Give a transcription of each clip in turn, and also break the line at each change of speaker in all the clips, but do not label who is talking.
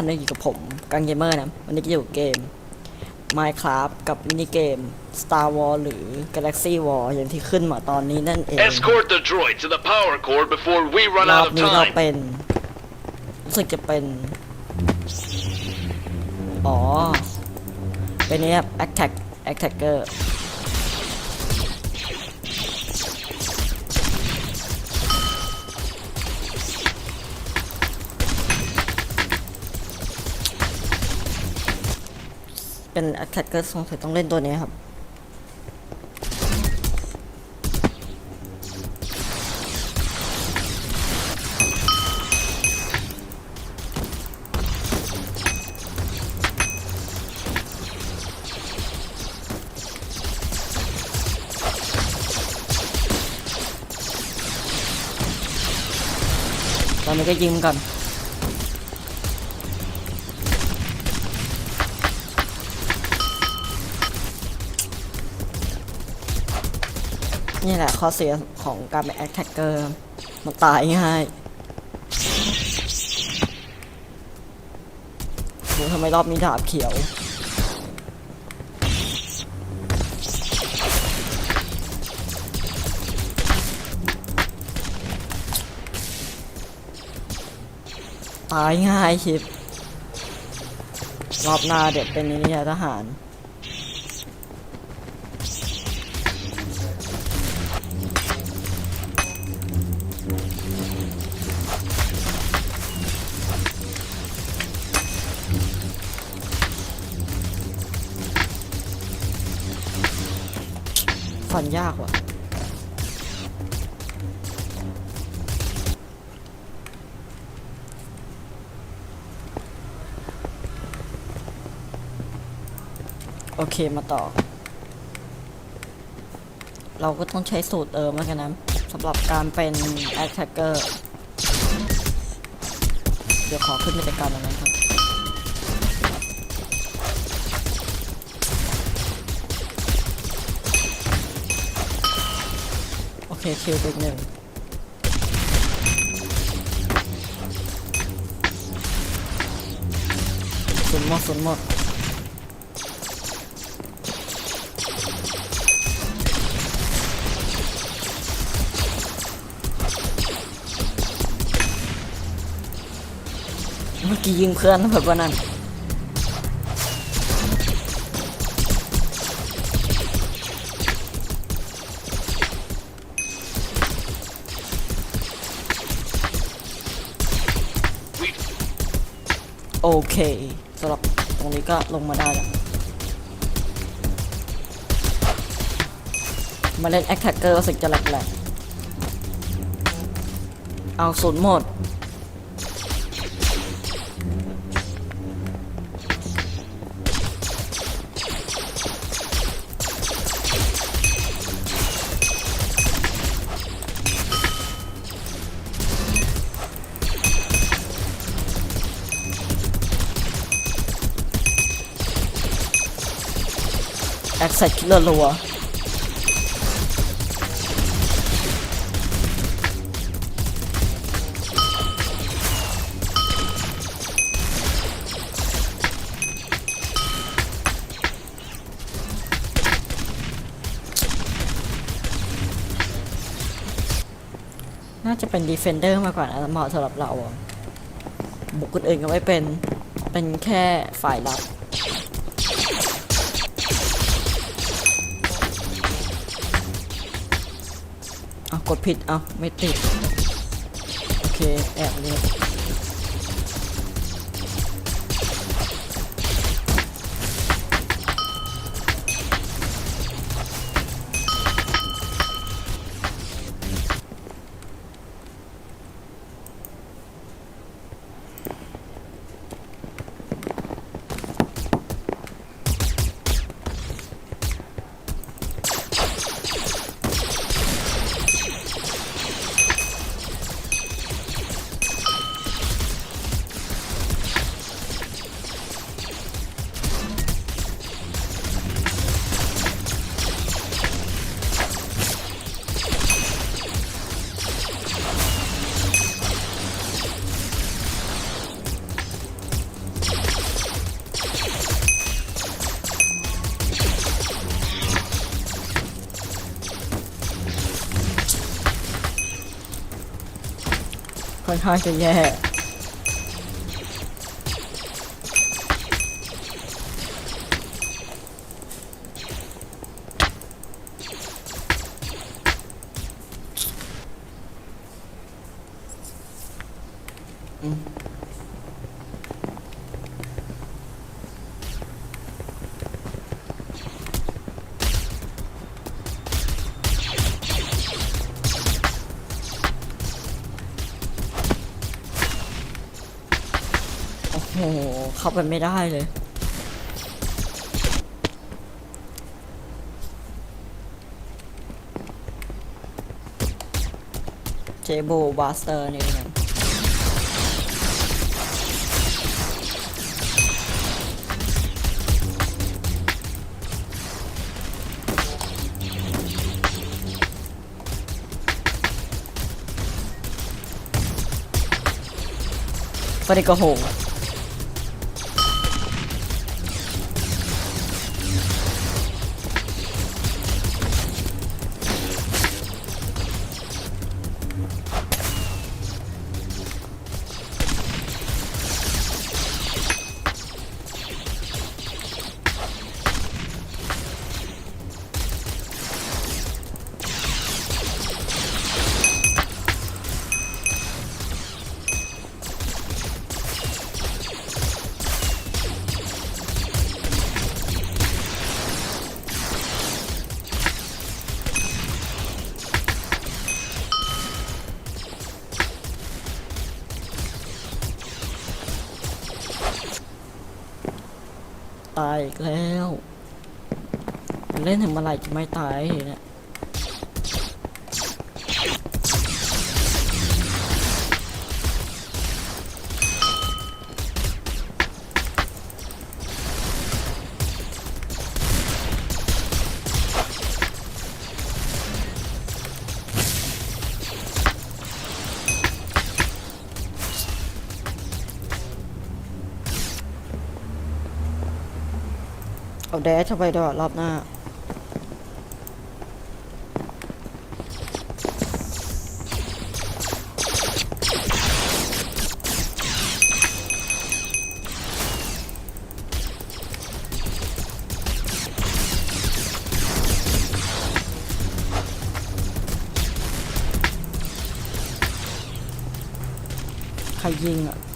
ทุกท่านที่อยู่กับผมกังเกมเมอร์นะ วันนี้ก็อยู่เกม Minecraft กับมินิเกม Star War หรือ Galaxy War อย่างที่ขึ้นมาตอนนี้นั่นเอง
Escort the droid to the power core before we run
รอ
out
บ
of
นี้เรา
time.
เป็นรู้สึกจะเป็น อ๋อ เป็นนี่ครับ Attack Attacker เป็น Attacker สงสัยต้องเล่นตัวนี้ครับตอนนี้ก็ยิงก่อน นี่แหละข้อเสียของการเป็นแอคแท็กเกอร์มันตายง่ายดูทำไมรอบนี้ดาบเขียวตายง่ายชิปรอบหน้าเดี๋ยวเป็นนี่ทหาร ฟันยากว่ะโอเคมาต่อ เราก็ต้องใช้สูตรเอิมแล้วกันนะสำหรับการเป็น attacker เดี๋ยวขอขึ้นไปจัดการตรงนั้นครับ เคคิวไปอีกหนึ่งสุนหมดสุนหมดเมื่อกี้ยิงเพื่อนแบบว่านั้น โอเคสำหรับตรงนี้ก็ลงมาได้แล้วมาเล่นแอคแท็กเกอร์สิ่งจะแหลกๆเอาศูนย์หมด แอคเซคิลเลอร์รัวน่าจะเป็นดีเฟนเดอร์มากกว่านะเหมาะสำหรับเรา บุกคนอื่นก็ไม่เป็น เป็นแค่ฝ่ายรับ เอากดผิดเอาไม่ติด โอเค แอบเลย ค่อนข้างจะแย่ เข้าไปไม่ได้เลย เจโบบาสเตอร์นี่นะฟาริกโหง ตายอีกแล้ว เล่นถึงเมื่อไหร่จะไม่ตายเนี่ย เอาแดชเข้าไปด้วยรอบหน้า ใครยิงอะ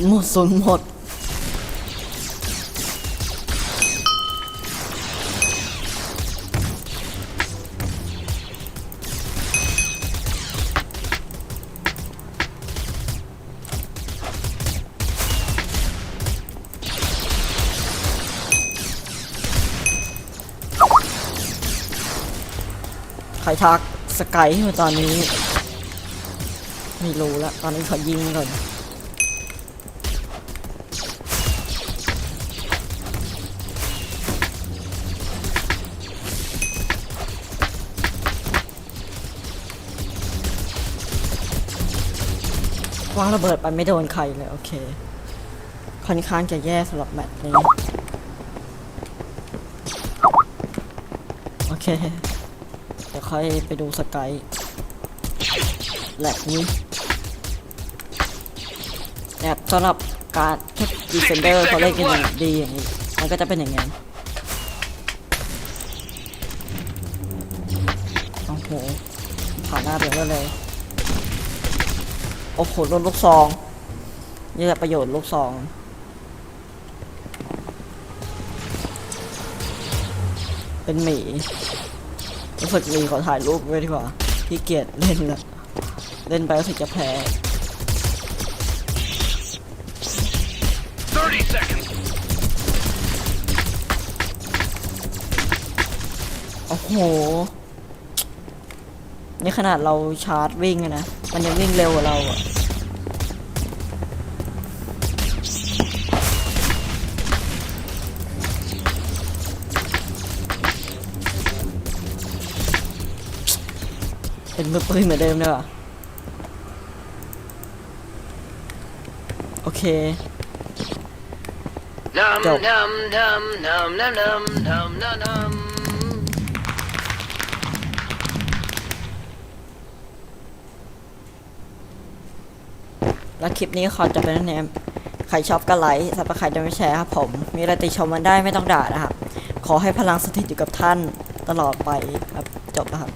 นหมดสนหมด ใครทักสกายมาตอนนี้ ไม่รู้ละตอนนี้ขายิงก่อน วางระเบิดไปไม่โดนใครเลยโอเค ค่อนข้างจะแย่สำหรับแมตช์นี้ โอเค เดี๋ยวค่อยไปดูสกายแลกนี้แอบสำหรับการแค่ดีเฟนเดอร์เขาเล่นกันดีอย่างนี้ มันก็จะเป็นอย่างนี้โอ้โหผ่านหน้าเดือดเลย โอ้โหโดนลูกซองนี่แหละประโยชน์ลูกซอง เป็นหมีรู้สึกมีขอถ่ายรูปไว้ดีกว่าพี่เกียจเล่นละเล่นไปรู้สึกจะแพ้
30 seconds.
โอ้โห นี่ขนาดเราชาร์จวิ่งอะนะ มันยังวิ่งเร็วกว่าเราอะเป็นมือปืนเหมือนเดิมเลยว่ะโอเค
Num
Dope. แล้วคลิปนี้ขอจบไปเท่านี้ใครชอบก็ไลค์สับใครจะไม่แชร์ครับผม มีอะไรติชมมันได้ไม่ต้องด่านะครับ ขอให้พลังสถิตอยู่กับท่านตลอดไปครับ จบนะครับ